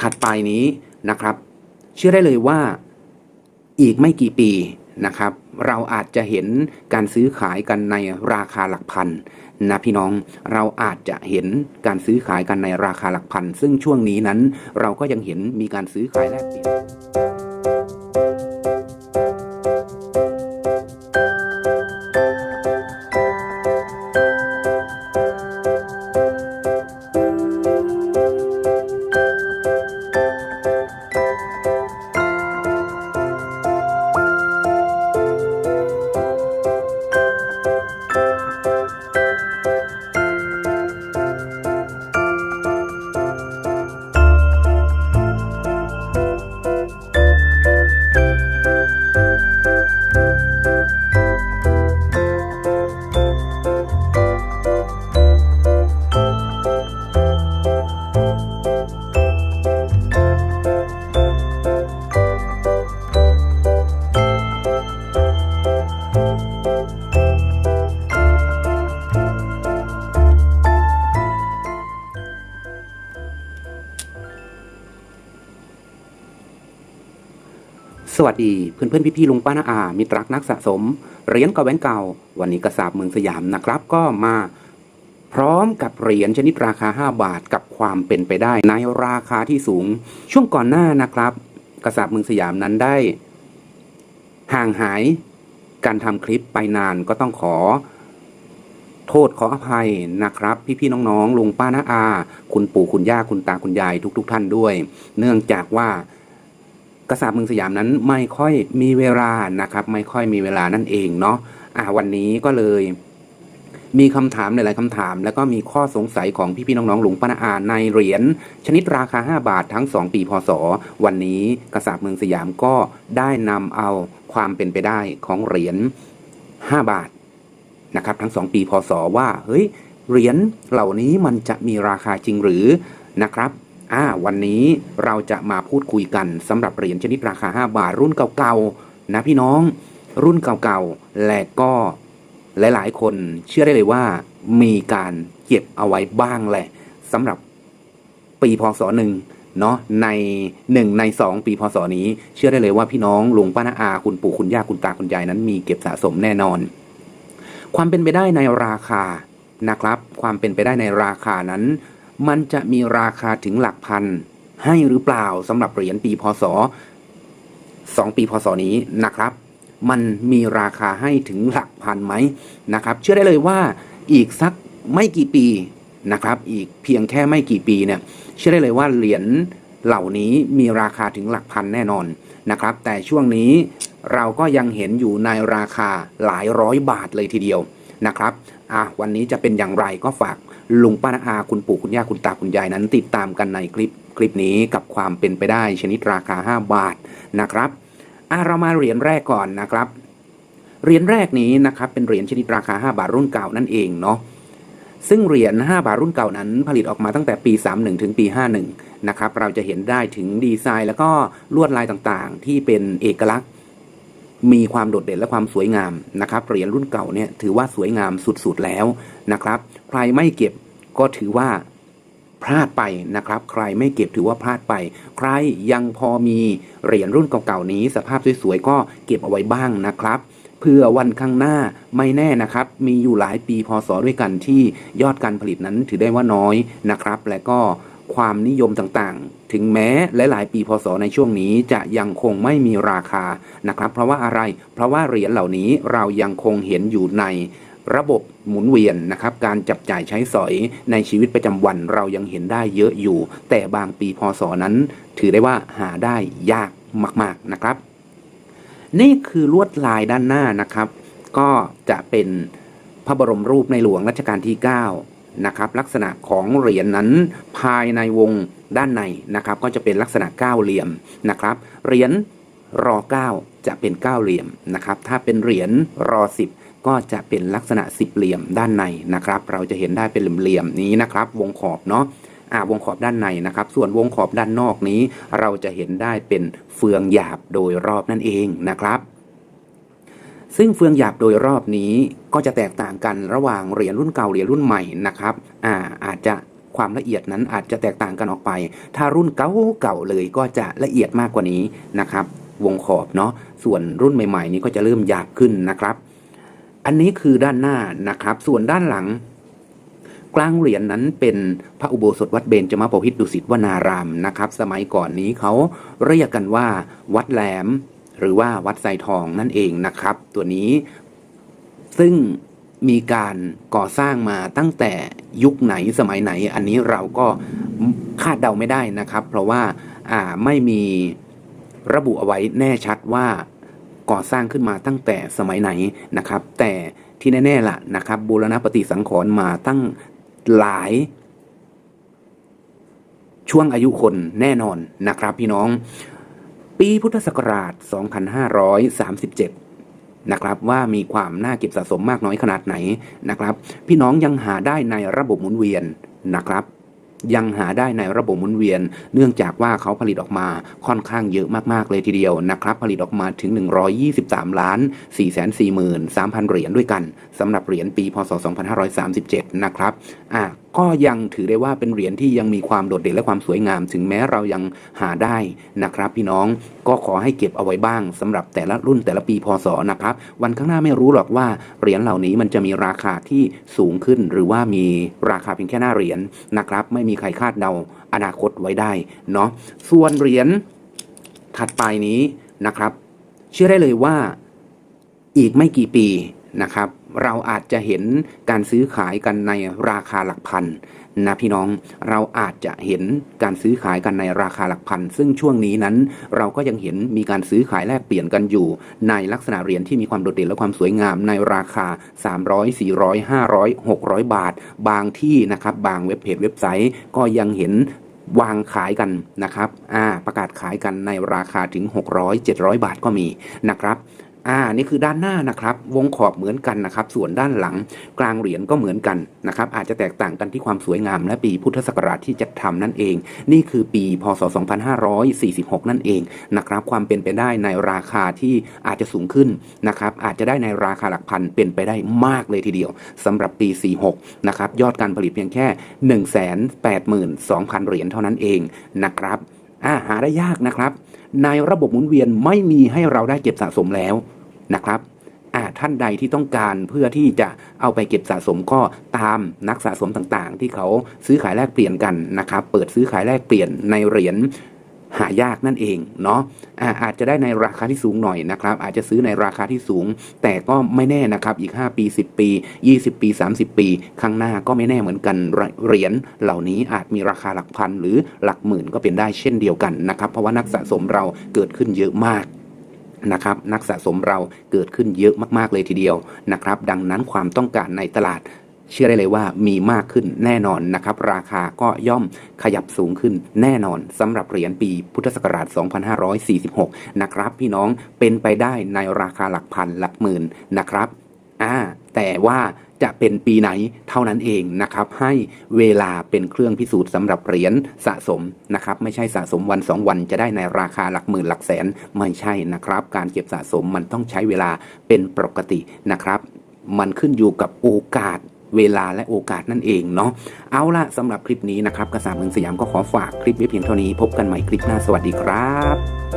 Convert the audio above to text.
ถัดไปนี้นะครับ เชื่อได้เลยว่าอีกไม่กี่ปีนะครับ เราอาจจะเห็นการซื้อขายกันในราคาหลักพันนะพี่น้องเราอาจจะเห็นการซื้อขายกันในราคาหลักพัน ซึ่งช่วงนี้นั้นเราก็ยังเห็นมีการซื้อขายแลกเปลี่ยน วัสดีเพื่อนเพื่อนพี่พี่ๆลุงป้าน้าอามิตรรักนักสะสมเหรียญก่าแวนเก่า วันนี้กระสาบเมืองสยามนะครับ ก็มาพร้อมกับเหรียญชนิดราคา 5 บาทกับความเป็นไปได้ในราคาที่สูง ช่วงก่อนหน้านะครับ กระสาบเมืองสยามนั้นได้ ห่างหายการทำคลิปไปนานก็ต้องขอ โทษขออภัยนะครับ พี่ๆน้องๆลุงป้าน้าอา คุณปู่คุณย่าคุณตาคุณยายทุก ๆ ท่านด้วย เนื่องจากว่า กษัตริย์เมืองสยามนั้นไม่ค่อยมีเวลานะครับ ไม่ค่อยมีเวลานั่นเองเนาะอ่าวันนี้ก็เลยมีคำถามหลายๆคำถาม แล้วก็มีข้อสงสัยของพี่ ๆ น้อง ๆ หลวงป้าอาในเหรียญชนิดราคา 5 บาททั้ง 2 ปีพศ วันนี้กษัตริย์เมืองสยามก็ได้นำเอาความเป็นไปได้ของเหรียญ5บาทนะครับทั้ง 2 ปีพศว่าเฮ้ยเหรียญเหล่านี้มันจะมีราคาจริงหรือนะครับ อ่าวันนี้เราจะมาพูดคุยกันสำหรับเหรียญชนิดราคา 5 บาทรุ่นเก่าๆนะพี่น้องรุ่นเก่าๆ และก็หลายๆ คนเชื่อได้เลยว่ามีการเก็บเอาไว้บ้างแหละสำหรับปีพศหนึ่งเนาะในหนึ่งในสองปีพศนี้ เชื่อได้เลยว่าพี่น้องลุงป้านาอา คุณปู่คุณย่าคุณตาคุณยายนั้นมีเก็บสะสมแน่นอน ความเป็นไปได้ในราคานะครับ ความเป็นไปได้ในราคานั้น มันจะมีราคาถึงหลักพัน ให้หรือเปล่าสำหรับเหรียญปีพศสองปีพศนี้นะครับ มันมีราคาให้ถึงหลักพันไหมนะครับ เชื่อได้เลยว่าอีกสักไม่กี่ปีนะครับ อีกเพียงแค่ไม่กี่ปีเนี่ย เชื่อได้เลยว่าเหรียญเหล่านี้มีราคาถึงหลักพันแน่นอนนะครับ แต่ช่วงนี้เราก็ยังเห็นอยู่ในราคาหลายร้อยบาทเลยทีเดียว นะครับอะวันนี้จะเป็นอย่างไรก็ฝากลุงป้านาอาคุณปู่คุณย่าคุณตาคุณยายนั้น ติดตามกันในคลิปคลิปนี้กับความเป็นไปได้ชนิดราคา 5 บาทนะครับอะเรามาเหรียญแรกก่อนนะครับเหรียญแรกนี้นะครับเป็นเหรียญชนิดราคา 5 บาทรุ่นเก่านั่นเองเนาะซึ่งเหรียญ 5 บาทรุ่นเก่านั้น ผลิตออกมาตั้งแต่ปี 31 ถึงปี 51 นะครับ เราจะเห็นได้ถึงดีไซน์แล้วก็ลวดลายต่างๆ ที่เป็นเอกลักษณ์ มีความโดดเด่นและความสวยงามนะครับเหรียญรุ่นเก่าเนี่ยถือว่าสวยงามสุดๆแล้วนะครับใครไม่เก็บก็ถือว่าพลาดไปนะครับ ใครไม่เก็บถือว่าพลาดไป ใครยังพอมีเหรียญรุ่นเก่าๆนี้ สภาพสวยๆก็เก็บเอาไว้บ้างนะครับเพื่อวันข้างหน้าไม่แน่นะครับ มีอยู่หลายปีพศด้วยกันที่ยอดการผลิตนั้นถือได้ว่าน้อยนะครับ และก็ ความนิยมต่างๆ ถึงแม้หลายๆ ปีพศในช่วงนี้จะยังคงไม่มีราคานะครับ เพราะว่าอะไร เพราะว่าเหรียญเหล่านี้เรายังคงเห็นอยู่ในระบบหมุนเวียนนะครับ การจับจ่ายใช้สอยในชีวิตประจำวันเรายังเห็นได้เยอะอยู่ แต่บางปีพศนั้น ถือได้ว่าหาได้ยากมาก ๆนะครับ นี่คือลวดลายด้านหน้านะครับ ก็จะเป็นพระบรมรูปในหลวงรัชกาลที่ 9 นะครับลักษณะของเหรียญนนั้นภายในวงด้านในนะครับก็จะเป็นลักษณะเก้าเหลี่ยมนะครับเหรียญรอ 9 จะเป็นเก้าเหลี่ยมนะครับถ้าเป็นเหรียญรอ 10 ก็จะเป็นลักษณะสิบเหลี่ยมด้านในนะครับเราจะเห็นได้เป็นเหลี่ยมๆนี้นะครับวงขอบเนาะอ่าวงขอบด้านในนะครับ ส่วนวงขอบด้านนอกนี้ เราจะเห็นได้เป็นเฟืองหยาบโดยรอบนั่นเองนะครับ ซึ่งเฟืองหยาบโดยรอบนี้ก็จะแตกต่างกันระหว่างเหรียญรุ่นเก่าเหรียญรุ่นใหม่นะครับอ่าอาจจะความละเอียดนั้นอาจจะแตกต่างกันออกไป ถ้ารุ่นเก่าเก่าๆเลยก็จะละเอียดมากกว่านี้นะครับ วงขอบเนาะ ส่วนรุ่นใหม่ ๆ นี้ก็จะเริ่มหยาบขึ้นนะครับ อันนี้คือด้านหน้านะครับ ส่วนด้านหลัง กลางเหรียญนั้นเป็นพระอุโบสถวัดเบญจมาบพิตรดุสิตวนารามนะครับ สมัยก่อนนี้เขาเรียกกันว่า วัดแหลม หรือว่าวัดไซทองนั่นเองนะครับ ตัวนี้ ซึ่งมีการก่อสร้างมาตั้งแต่ยุคไหนสมัยไหน อันนี้เราก็คาดเดาไม่ได้นะครับ เพราะว่าอ่าไม่มีระบุเอาไว้แน่ชัดว่าก่อสร้างขึ้นมาตั้งแต่สมัยไหนนะครับ แต่ที่แน่ๆล่ะนะครับบูรณปฏิสังขรณ์มาตั้งหลาย ช่วงอายุคนแน่นอนนะครับ พี่น้อง ปีพุทธศักราช 2537 นะครับว่ามีความน่าเก็บสะสมมากน้อยขนาดไหนนะครับ พี่น้องยังหาได้ในระบบหมุนเวียนนะครับ ยังหาได้ในระบบหมุนเวียน เนื่องจากว่าเขาผลิตออกมาค่อนข้างเยอะมากๆเลยทีเดียวนะครับ ผลิตออกมาถึง 123 ล้าน 4 4 3 0 0 0 เหรียญด้วยกันสำหรับเหรียญปีพศ 2537 นะครับอะ ก็ยังถือได้ว่าเป็นเหรียญที่ยังมีความโดดเด่นและความสวยงาม ถึงแม้เรายังหาได้นะครับ พี่น้องก็ขอให้เก็บเอาไว้บ้างสำหรับแต่ละรุ่นแต่ละปีพศนะครับ วันข้างหน้าไม่รู้หรอกว่าเหรียญเหล่านี้มันจะมีราคาที่สูงขึ้น หรือว่ามีราคาเพียงแค่หน้าเหรียญนะครับ ไม่มีใครคาดเดาอนาคตไว้ได้เนาะส่วนเหรียญถัดไปนี้นะครับ เชื่อได้เลยว่าอีกไม่กี่ปีนะครับ เราอาจจะเห็นการซื้อขายกันในราคาหลักพันนะพี่น้องเราอาจจะเห็นการซื้อขายกันในราคาหลักพัน ซึ่งช่วงนี้นั้นเราก็ยังเห็นมีการซื้อขายแลกเปลี่ยนกันอยู่ ในลักษณะเหรียญที่มีความโดดเด่นและความสวยงามในราคา 300 400 500 600 บาท บางที่นะครับบางเว็บเพจเว็บไซต์ก็ยังเห็นวางขายกันนะครับ อ่า ประกาศขายกันในราคาถึง 600 700 บาทก็มีนะครับ อ่านี่คือด้านหน้านะครับ วงขอบเหมือนกันนะครับ ส่วนด้านหลังกลางเหรียญก็เหมือนกันนะครับ อาจจะแตกต่างกันที่ความสวยงามและปีพุทธศักราชที่จะทำนั่นเอง นี่คือปีพศ 2546 นั่นเองนะครับ ความเป็นไปได้ในราคาที่อาจจะสูงขึ้นนะครับ อาจจะได้ในราคาหลักพันเป็นไปได้มากเลยทีเดียวสำหรับปี 46 นะครับ ยอดการผลิตเพียงแค่ 182,000 เหรียญเท่านั้นเองนะครับอ่าหาได้ยากนะครับในระบบหมุนเวียนไม่มีให้เราได้เก็บสะสมแล้ว นะครับท่านใดที่ต้องการเพื่อที่จะเอาไปเก็บสะสมก็ตามนักสะสมต่างๆ ที่เขาซื้อขายแลกเปลี่ยนกันนะครับ เปิดซื้อขายแลกเปลี่ยนในเหรียญหายากนั่นเองเนาะอาอาจจะได้ในราคาที่สูงหน่อยนะครับ อาจจะซื้อในราคาที่สูง แต่ก็ไม่แน่นะครับอีก 5 ปี 10 ปี 20 ปี 30 ปี ข้างหน้าก็ไม่แน่เหมือนกันเหรียญเหล่านี้อาจมีราคาหลักพันหรือหลักหมื่นก็เป็นได้เช่นเดียวกันนะครับ เพราะว่านักสะสมเราเกิดขึ้นเยอะมาก นะครับนักสะสมเราเกิดขึ้นเยอะมากๆเลยทีเดียวนะครับดังนั้นความต้องการในตลาดเชื่อได้เลยว่ามีมากขึ้นแน่นอนนะครับ ราคาก็ย่อมขยับสูงขึ้นแน่นอนสำหรับเหรียญปีพุทธศักราช 2546 นะครับ พี่น้องเป็นไปได้ในราคาหลักพันหลักหมื่นนะครับ อ่าแต่ว่าจะเป็นปีไหนเท่านั้นเองนะครับ ให้เวลาเป็นเครื่องพิสูจน์สำหรับเหรียญสะสมนะครับ ไม่ใช่สะสมวัน 2 วันจะได้ในราคาหลักหมื่นหลักแสนไม่ใช่นะครับ การเก็บสะสมมันต้องใช้เวลาเป็นปกตินะครับ มันขึ้นอยู่กับโอกาสเวลาและโอกาสนั่นเองเนาะเอาละสำหรับคลิปนี้นะครับกระสาเมืองสยามก็ขอฝากคลิปไว้เพียงเท่านี้พบกันใหม่คลิปหน้าสวัสดีครับ